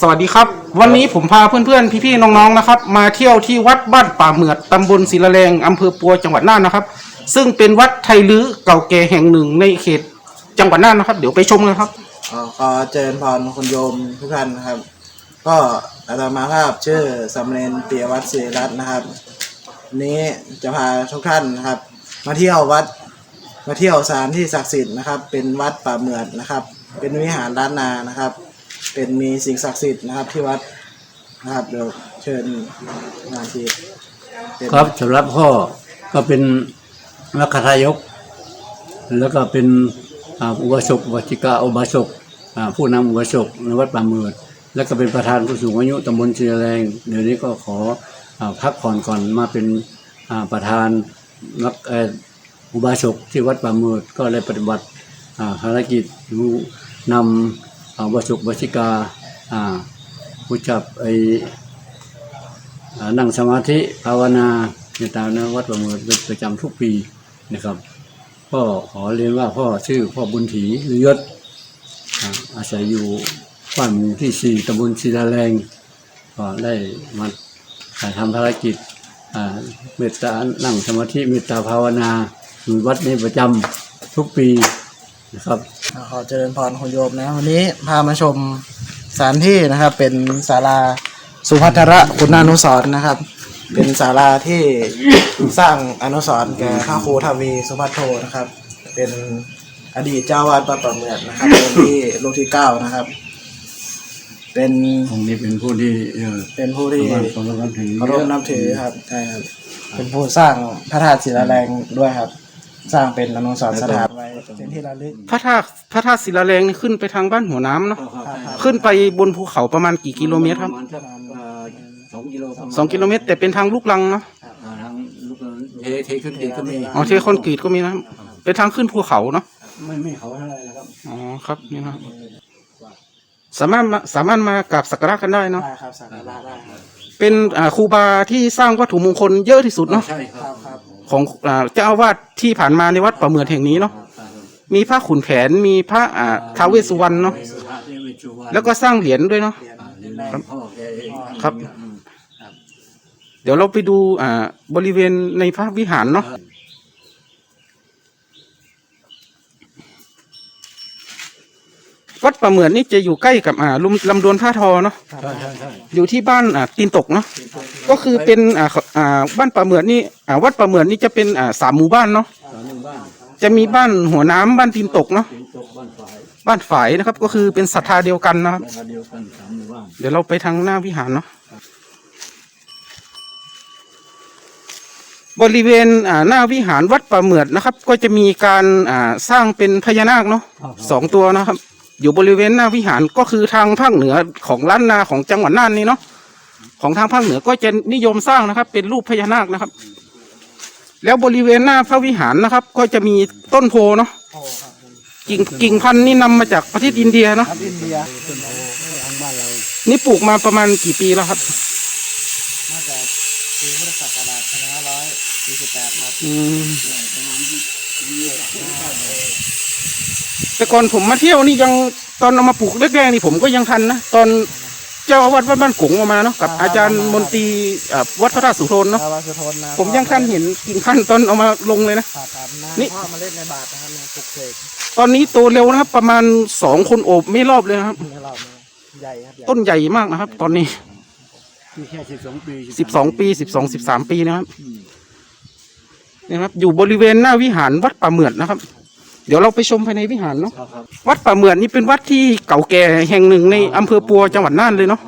สวัสดีครับ วันนี้ผมพาเพื่อนๆ พี่ๆ น้องๆ นะครับ มาเที่ยวที่วัดบ้านป่าเหมือดตำบลศิลาแรงอำเภอปัวจังหวัดน่านนะครับ ซึ่งเป็นวัดไทยลื้อเก่าแก่แห่งหนึ่งในเขตจังหวัดน่านนะครับ เดี๋ยวไปชมกันครับขอขอเจริญพรคุณโยมทุกท่านนะครับ ก็อาตมาภาพชื่อสำเร็จเปียวัดศิรีรัตน์นะครับ นี้จะพาทุกท่านนะครับ มาเที่ยววัดมาเที่ยวสถานที่ศักดิ์สิทธิ์นะครับ เป็นวัดป่าเหมือดนะครับ เป็นวิหารล้านนานะครับ เป็นมีสิ่งศักดิ์สิทธิ์นะครับที่วัดนะครับเดี๋ยวเชิญมานทีครับสำหรับพ่อก็เป็นนักทายก แล้วก็เป็นอุบาสกอุบาสิกาอุบาสกผู้นำอุบาสกในวัดป่ามือดแล้วก็เป็นประธานผู้สูงอายุตำบลเชียแรงเดี๋ยวนี้ก็ขออพักผ่อนก่อนมาเป็นประธานนักอุบาสกที่วัดป่ามือดก็เลยปฏิบัติภารกิจนำ อ่าอุบาสกอุบาสิกาอ่าผู้จับไออ่านั่งสมาธิภาวนาในตามนวัดประเมินเป็นประจำทุกปีนะครับก็ขอเรียนว่าพ่อชื่อพ่อบุญถีหรือยศอาศัยอยู่บ้านหมู่ที่สี่ตำบลศิลาแรงก็ได้มาถ่ายทำภารกิจเมตตานั่งสมาธิเมตตาภาวนาอยู่วัดนี้ประจำทุกปี นะครับขอเจริญพรคุณโยมนะ วันนี้พามาชมสถานที่นะครับ เป็นศาลาสุภัทระคุณานุสรณ์นะครับ เป็นศาลาที่สร้างอนุสรณ์แก่พระครูทวีสุภัทโทนะครับ เป็นอดีตเจ้าวาดวัดประเมือดนะครับเป็นที่ลูกที่เก้านะครับ เป็นองค์นี้เป็นผู้ที่เออเป็นผู้ที่ประมาณสองร้อยถือเคารพนับถือครับใช่ครับเป็นผู้สร้างพระธาตุศิลาแรงด้วยครับ สร้างเป็นอนุสรณ์สถานไว้เป็นที่ระลึกพระธาตุพระธาตุศิลาแรงนี่ขึ้นไปทางบ้านหัวน้ำเนาะขึ้นไปบนภูเขาประมาณกี่กิโลเมตรครับประมาณสักเอ่อสองกิโลประมาณสองกิโลเมตร แต่เป็นทางลูกลังเนาะอ่าทางลูกเทเทขึ้นเทก็มีอ๋อเทคอนกรีตก็มีนะครับเป็นทางขึ้นภูเขาเนาะไม่ไม่เขาเท่าไหรนะครับอ๋อครับนี่นะครับสามารถมาสามารถมากราบสักการะกันได้เนาะได้ครับสักการะได้ครับเป็นอ่าครูบาที่สร้างวัตถุมงคลเยอะที่สุดเนาะใช่คครัรับบครับ ของอ่าเจ้าอาวาสที่ผ่านมาในวัดป่าเหมือนแห่งนี้เนาะมีพระขุนแผนมีพระอ่าท้าวเวสสุวรรณเนาะแล้วก็สร้างเหรียญด้วยเนาะเหรียญอ่าเหรีเรียยญนแรกพ่อแกเองครับอืมเดี๋ยวเราไปดูอ่าบริเวณในพระวิหารเนาะ วัดป่าเหมือนนี่จะอยู่ใกล้กับอ่าลุมลำดวนผ้าทอเนาะใช่ใช่ใช่อยู่ที่บ้านอ่าตีนตกเนาะก็คือเป็นอ่าขอ่าบ้านป่าเหมือนนี่อ่าวัดป่าเหมือนนี่จะเป็นอ่าสามหมู่บ้านเนาะตอนหนึ่งบ้านจะมีบ้านหัวน้ำบ้านตีนตกเนาะเป็นตกบ้านฝ่ายบ้านฝายนะครับ ก็คือเป็นศรัทธาเดียวกันนะครับ ราคาเดียวกันสามหมู่บ้านเดี๋ยวเราไปทางหน้าวิหารเนาะบริเวณอ่าหน้าวิหารวัดป่าเหมือดนะครับ ก็จะมีการอ่าสร้างเป็นพญานาคเนาะสองตัวนะครับ อยู่บริเวณหน้าวิหารก็คือทางภาคเหนือของล้านนาของจังหวัดน่านนี่เนาะของทางภาคเหนือก็จะนิยมสร้างนะครับ เป็นรูปพญานาคนะครับ แล้วบริเวณหน้าพระวิหารนะครับ ก็จะมีต้นโพเนาะโอ้ครับผมกิ่งกิ่งพันธุ์นี่นำมาจากประเทศอินเดียเนาะครับอินเดียทางบ้านเรานี่ปลูกมาประมาณกี่ปีแล้วครับน่าจะปีพุทธศักราช2548ครับอืม แต่ก่อนผมมาเที่ยวนี่ยังตอนเอามาปลูกแรกๆนี่ผมก็ยังทันนะตอนเจ้าอาวาดวัดบ้านกงออกมาเนาะกับ อาจารย์มนตรีอ่าวัดพระธาตุสุโธนเนาะชาวาสุทนนะผมยังทันเห็นกิ่งพันธุ์ตอนเอามาลงเลยนะผ่าตัดนะนี่พ่อมาเล่นในบาทนะครับเนี่ยปลุกเสกตอนนี้โตเร็วนะครับ ประมาณสองคนโอบไม่รอบเลยนะครับ ในรอบนี้ใหญ่ครับใหญ่ต้นใหญ่มากนะครับ ตอนนี้ที่แค่สิบสองปีสิบสองปีสิบสองสิบสามปีนะครับนี่นะครับ อยู่บริเวณหน้าวิหารวัดป่าเหมือดนะครับ เดี๋ยวเราไปชมภายในวิหารเนาะครับครับวัดป่าเหมือนนี่เป็นวัดที่เก่าแก่แห่งหนึ่งในอำเภอปัวจังหวัดน่านเลยเนาะ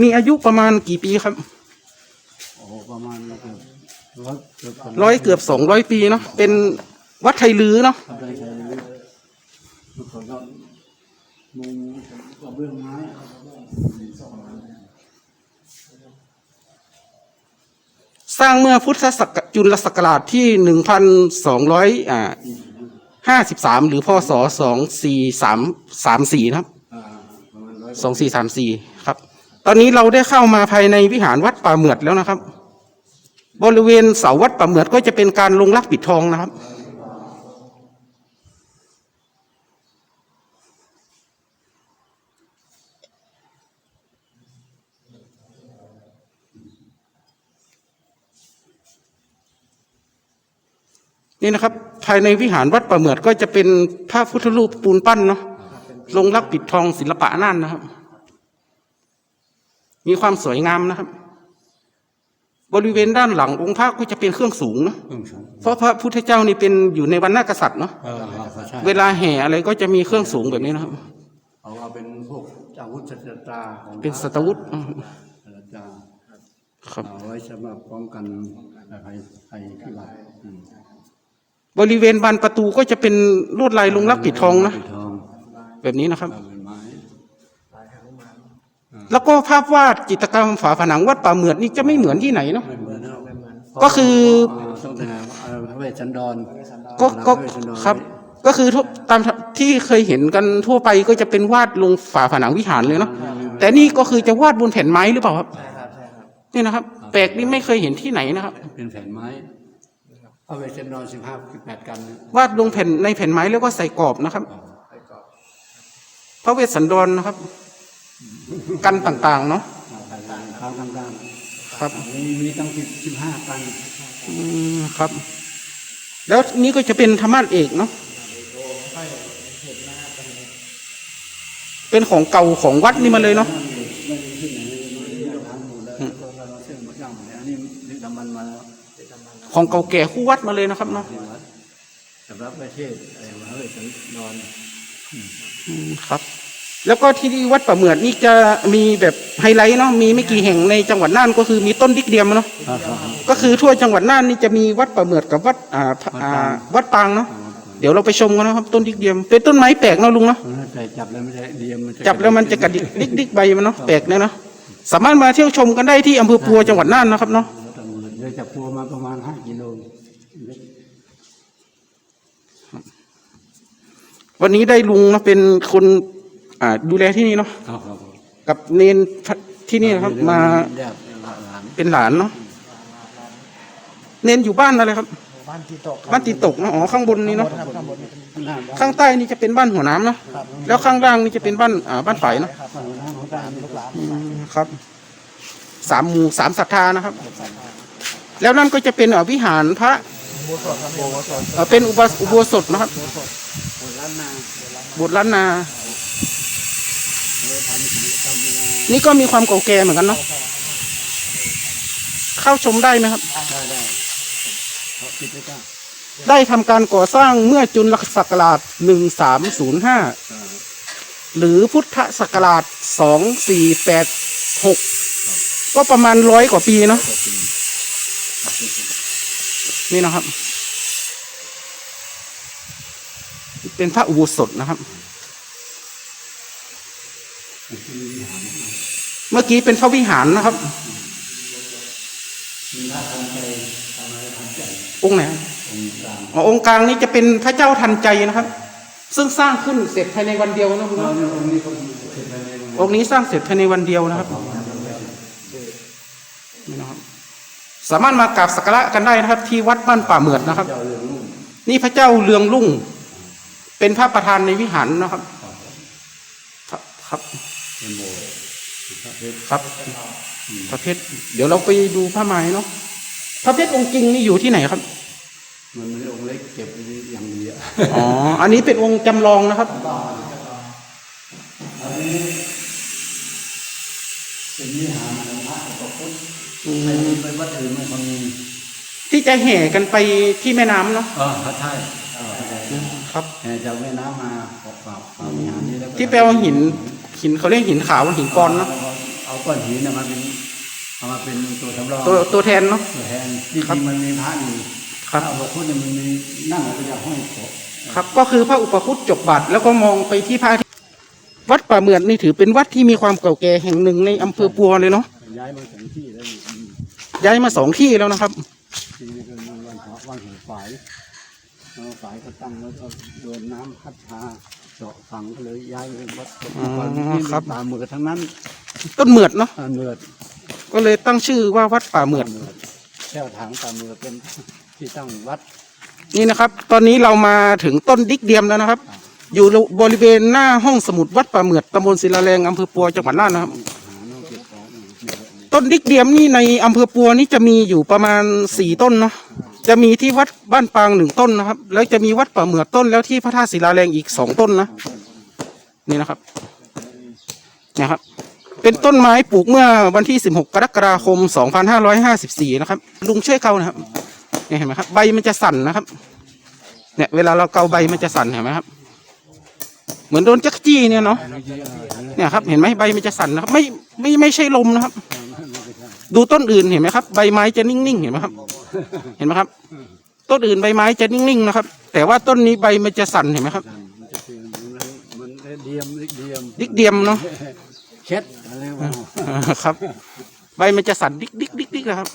มีอายุประมาณกี่ปีครับโอ้โหประมาณเกือบร้อยเกือบสงร้อยเกือบสองร้อยปีเนาะเป็นวัดไทยลือเนาะครับได้ใช้ทุกคนก็มุงกระเบื้องไม้สร้างเมื่อพุทธศักจุลศักราชที่หนึ่งพันสองร้อยอ่า ห้าสิบสามหรือพศสองสี่สามสามสี่นะครับสองสี่สามสี่ครับ ตอนนี้เราได้เข้ามาภายในวิหารวัดป่าเหมือดแล้วนะครับ บริเวณเสาวัดป่าเหมือดก็จะเป็นการลงรักปิดทองนะครับนี่นะครับ ภายในวิหารวัดป่าเหมือดก็จะเป็นพระพุทธรูปปูนปั้นเนาะลงรักปิดทองศิลปะน่านนะครับ มีความสวยงามนะครับ บริเวณด้านหลังองค์พระก็จะเป็นเครื่องสูงเนาะเครื่องสูงเพราะพระพุทธเจ้านี่เป็นอยู่ในวันหน้ากษัตริย์เนาะเออใช่เวลาแห่อะไรก็จะมีเครื่องสูงแบบนี้นะครับเอาเอาเป็นพวกอาวุธสตราของเป็นสัตวุธอืมสตราครับเอาไว้สำหรับป้องกันภัยภัยพิบัติอืม บริเวณบานประตูก็จะเป็นลวดลายลงรักปิดทองนะ ปิดทองแบบนี้นะครับเอาเป็นไม้แล้วก็ภาพวาดจิตรกรรมฝาผนังวัดป่าเหมือดนี่จะไม่เหมือนที่ไหนเนาะ ไม่เหมือนเอาก็คือต้องแต่พระเวชสันดร ก็ก็พะเวชสันดครับ ก็คือทุกตามที่เคยเห็นกันทั่วไปก็จะเป็นวาดลงฝาผนังวิหารเลยเนาะแต่นี่ก็คือจะวาดบนแผ่นไม้หรือเปล่าครับ ใช่ครับ ใช่ครับ นี่นะครับ แปลกนี่ไม่เคยเห็นที่ไหนนะครับ เป็นแผ่นไม้ พระเวชสันดรสิบห้าสิบแปดกันเนี่ยวาดลงแผ่นในแผ่นไม้เรียกว่าใส่กรอบนะครับพระเวสสันดรนะครับ กันต่างๆเนาะต่างๆข้างต่างครับๆมีมีตั้งสิบสิบห้ากันอืมครับ แล้วนี้ก็จะเป็นธรรมาสเอกเนาะเป็นของเก่าของวัดนี่มาเลยเนาะ ของเก่าแก่คู่วัดมาเลยนะครับเนาะที่วัดสำหรับประเทศไอ้มหาเวชสันดรอืมครับ แล้วก็ที่วัดป่าเหมือดนี่จะมีแบบไฮไลท์เนาะมีไม่กี่แห่งในจังหวัดน่านก็คือมีต้นดิกเดียมเนาะครับครับก็คือทั่วจังหวัดน่านนี่จะมีวัดป่าเหมือดกับวัดอ่าพระอ่าวัดปางเนาะเดี๋ยวเราไปชมกันนะครับต้นดิกเดียม เป็นต้นไม้แปลกเนาะลุงเนาะแต่จับแล้วไม่ได้เดียมมันจับแล้วมันจะกระดิกดิกดิกใบมันเนาะแปลกเนี่ยเนาะสามารถมาเที่ยวชมกันได้ที่อำเภอปัวจังหวัดน่านนะครับเนาะ เดี๋ยวจากพัวมาประมาณห้ากิโลวันนี้ได้ลุงเนาะเป็นคนอ่าดูแลที่นี่เนาะครับครับกับเนนที่นี่นะครับ มาแยกหลานเป็นหลานเนาะเนนอยู่บ้านอะไรครับ บ้านที่ตกบ้านตีตกเนาะอ๋อข้างบนนี้เนาะครับข้างบนนี่เป็นหน้าข้างใต้นี่จะเป็นบ้านหัวน้ำเนาะแล้วข้างล่างนี่จะเป็นบ้านอ่าบ้านฝ่ายเนาะครับของการลูกหลานอืมครับสามหมู่สามศรัทธานะครับ แล้วนั่นก็จะเป็นอ่าวิหารพระโบสถ์ครับโบสถ์เอ่อเป็นอุโบสอุโบสถนะครับคนล้านนาโบสถ์ล้านนาเลยทำกิจกรรมเวลานี่ก็มีความเก่าแก่เหมือนกันเนาะเข้าชมได้ไหมครับ ได้ได้เขาคิดไว้ก็ได้ทำการก่อสร้างเมื่อจุลศักราชหนึ่งสามศูนย์ห้าหรือพุทธศักราชสองสี่แปดหกก็ประมาณร้อยกว่าปีเนาะ นี่นะครับ เป็นพระอุโบสถนะครับ เมื่อกี้เป็นพระวิหารนะครับองค์ไหนอ๋อองค์กลางนี้จะเป็นพระเจ้าทันใจนะครับ ซึ่งสร้างขึ้นเสร็จภายในวันเดียวนะคุณผู้ชมองค์นี้สร้างเสร็จภายในวันเดียวนะครับนี่นะครับ สามารถมากราบสักการะกันได้นะครับ ที่วัดบ้านป่าเหมือดนะครับ นี่พระเจ้าเรืองรุ่ง เป็นพระประธานในวิหารนะครับ ครับครับเป็นโบสถ์พระเพชรครับพระเพชรเดี๋ยวเราไปดูผ้าไม้เนาะพระเพชรองค์จริงนี่อยู่ที่ไหนครับ มันไม่ได้องค์เล็กเก็บไว้อย่างเดียวอ๋ออันนี้เป็นองค์จำลองนะครับเป็นวิหารของพระอุปคุต ไม่มีไปวัดอื่นไม่ค่อยมีที่จะแห่กันไปที่แม่น้ำเนาะเออพระใช่เออครับแห่จากแม่น้ำมาออกปากปากวิหารนี้แล้วก็ที่แปลว่าหินหินเขาเรียกหินขาวหินกรเนาะเอาก้อนหินเนี่ยมาเป็นเอามาเป็นตัวสำรองตัวตัวแทนเนาะตัวแทนที่จริงมันมีพระอยู่ครับพระอุปคุตเนี่ยมันมีนั่งเอาไปจากห้อยโถครับ ก็คือพระอุปคุตจบบาทแล้วก็มองไปที่พระอาทิตย์วัดป่าเหมือดนี่ถือเป็นวัดที่มีความเก่าแก่แห่งหนึ่งในอำเภอปัวเลยเนาะ ย้ายมาสองที่แล้วนี่อืมย้ายมาสองที่แล้วนะครับ ทีนี้ก็มีวันพระวันแห่งฝายเอาฝายก็ตั้งแล้วก็โดนน้ำพัดพาเจาะฝังก็เลยย้ายไปวัดอ๋อที่ครับ ป่าเหมือดทั้งนั้นต้นเหมือดเนาะป่าเหมือดก็เลยตั้งชื่อว่าวัดป่าเหมือด ป่าเหมือดแก้วถางป่าเหมือดเป็นที่ตั้งวัดนี่นะครับ ตอนนี้เรามาถึงต้นดิกเดียมแล้วนะครับ อยู่บริเวณหน้าห้องสมุดวัดป่าเหมือดตำบลศิลาแรงอำเภอปัวจังหวัดน่านนะครับหาโน่นเก็บของอืม ต้นดิกเดียมนี่ในอำเภอปัวนี่จะมีอยู่ประมาณสี่ต้นเนาะจะมีที่วัดบ้านปางหนึ่งต้นนะครับ แล้วจะมีวัดป่าเหมือต้นแล้วที่พระธาตุศิลาแรงอีกสองต้นนะนี่นะครับเนี่ยครับ เป็นต้นไม้ปลูกเมื่อวันที่ 16 กรกฎาคม 2554 นะครับ ลุงช่วยเกานะครับเนี่ยเห็นไหมครับใบมันจะสั่นนะครับ เนี่ย เวลาเราเกาใบมันจะสั่นเห็นไหมครับ เหมือนโดนจักจี้เนี่ยเนาะเนี่ยครับ เห็นไหมใบมันจะสั่นนะครับ ไม่ไม่ไม่ใช่ลมนะครับ ดูต้นอื่นเห็นไหมครับ ใบไม้จะนิ่งๆเห็นไหมครับ เห็นไหมครับ ต้นอื่นใบไม้จะนิ่งๆนะครับ แต่ว่าต้นนี้ใบมันจะสั่นเห็นไหมครับ มันจะเป็นมันเดียมเดียมดิกเดียมเนาะเช็ดอะไรวะอ่าครับ ใบมันจะสั่นดิกดิกดิกดิกนะครับ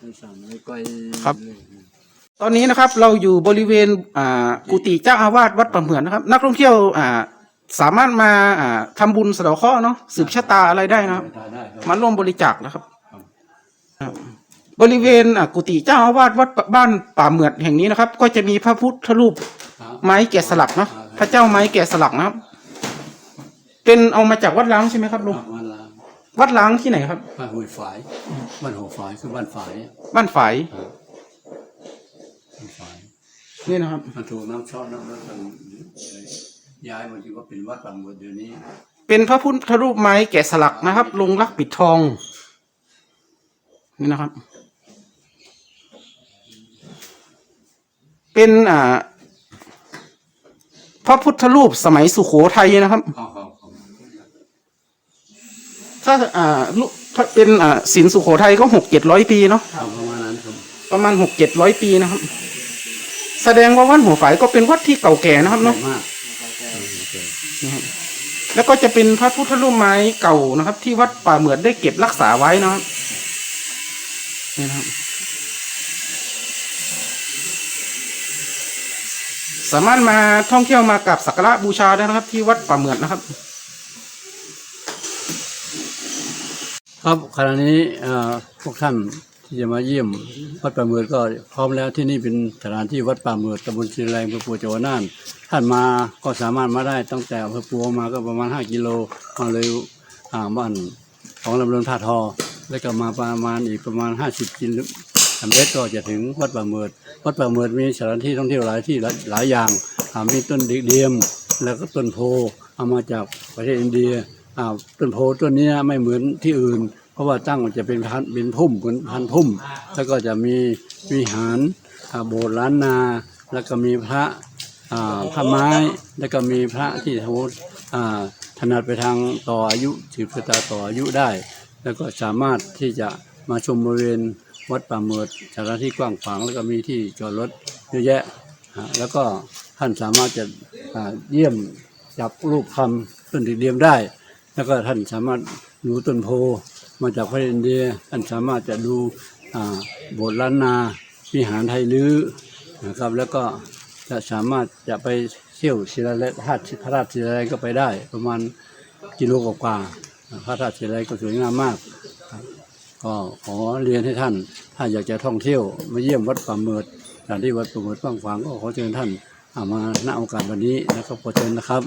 ไม่สั่นไม่ไกลครับ ตอนนี้นะครับเราอยู่บริเวณอ่ากุฏิเจ้าอาวาสวัดประเหมือนนะครับ นักท่องเที่ยวอ่า สามารถมาอ่าทำบุญสะเดาะเคราะห์เนาะสืบชะตาอะไรได้นะครับได้ได้ครับ มาร่วมบริจาคนะครับ ครับ บริเวณอะกุฏิเจ้าอาวาสวัดบ้านป่าเหมือดแห่งนี้นะครับ ก็จะมีพระพุทธรูปครับไม้แกะสลักเนาะพระเจ้าไม้แกะสลักนะครับ เป็นเอามาจากวัดล้างใช่ไหมครับลุงบ้านลางวัดล้างที่ไหนครับ บ้านห้วยฝายบ้านหัวฝายคือบ้านฝายบ้านฝายบ้านฝายนี่นะครับ มันถูกน้ำช็อตน้ำแล้วมัน ย้ายมันที่ว่าเป็นวัดบางบดเดี๋ยวนี้ เป็นพระพุทธรูปไม้แกะสลักนะครับ ลงรักปิดทอง นี่นะครับ เป็นอ่า พระพุทธรูปสมัยสุโขทัยนะครับเข้าเข้าเข้าถ้าอ่าลูกถ้าเป็นอ่าศิลป์สุโขทัยก็หกเจ็ดร้อยปีเนาะเข้าประมาณนั้นครับประมาณหกเจ็ดร้อยปีนะครับ แสดงว่าวัดหัวฝายก็เป็นวัดที่เก่าแก่นะครับใหญ่เนาะมาก นะครับแล้วก็จะเป็นพระพุทธรูปไม้เก่านะครับ ที่วัดป่าเหมือดได้เก็บรักษาไว้นะครับนี่นะครับ สามารถมาท่องเที่ยวมากับสักการะบูชาได้นะครับ ที่วัดป่าเหมือดนะครับ ครับขณะนี้เอ่อพวกท่าน ที่จะมาเยี่ยมวัดป่าเมือดก็พร้อมแล้วที่นี่เป็นสถานที่วัดป่าเมือดตำบลศิลแรงอำเภอปัวจังหวัดน่านท่านมาก็สามารถมาได้ตั้งแต่อำเภอปัวมาก็ประมาณ 5 กิโลมาเลยอ่าบ้านของลำเลินท่าทอ แล้วก็มาประมาณอีกประมาณ 50กิโลเมตรก็จะถึงวัดป่าเมือดวัดป่าเมือดมีสถานที่ท่องเที่ยวหลายที่หลายอย่างมีต้นเดียม แล้วก็ต้นโพเอามาจากประเทศอินเดียต้นโพต้นนี้ไม่เหมือนที่อื่น ราะว่าตั้งมันจะเป็นพันเป็นพุ่มเหมือนพันพุ่ม แล้วก็จะมีวิหารโบสถ์ล้านนา แล้วก็มีพระอ่าพระไม้ แล้วก็มีพระที่โหอ่าถนัดไปทางต่ออายุสืบชะตาต่ออายุได้ แล้วก็สามารถที่จะมาชมบริเวณวัดป่าเมิดสถานที่กว้างขวางแล้วก็มีที่จอดรถเยอะแยะ แล้วก็ท่านสามารถจะเยี่ยมจับรูปคำต้นดิเดียมได้ แล้วก็ท่านสามารถดูต้นโพ มาจากประเทศอินเดียท่านสามารถจะดูโบสถ์ล้านนาวิหารไทยลื้อนะครับแล้วก็จะสามารถจะไปเที่ยวศิลาแรงธาตุพระธาตุศิลาแรก็ไปได้ประมาณกิโลกว่าๆพระธาตุศิลาแรก็สวยงามมากก็ขอเรียนให้ท่าน ถ้าอยากจะท่องเที่ยวมาเยี่ยมวัดป่าเมิดสถานที่วัดป่าเมิดกว้างขวางก็ขอเชิญท่านามาณโอกาสวันนี้นะครับขอเชิญนะครับ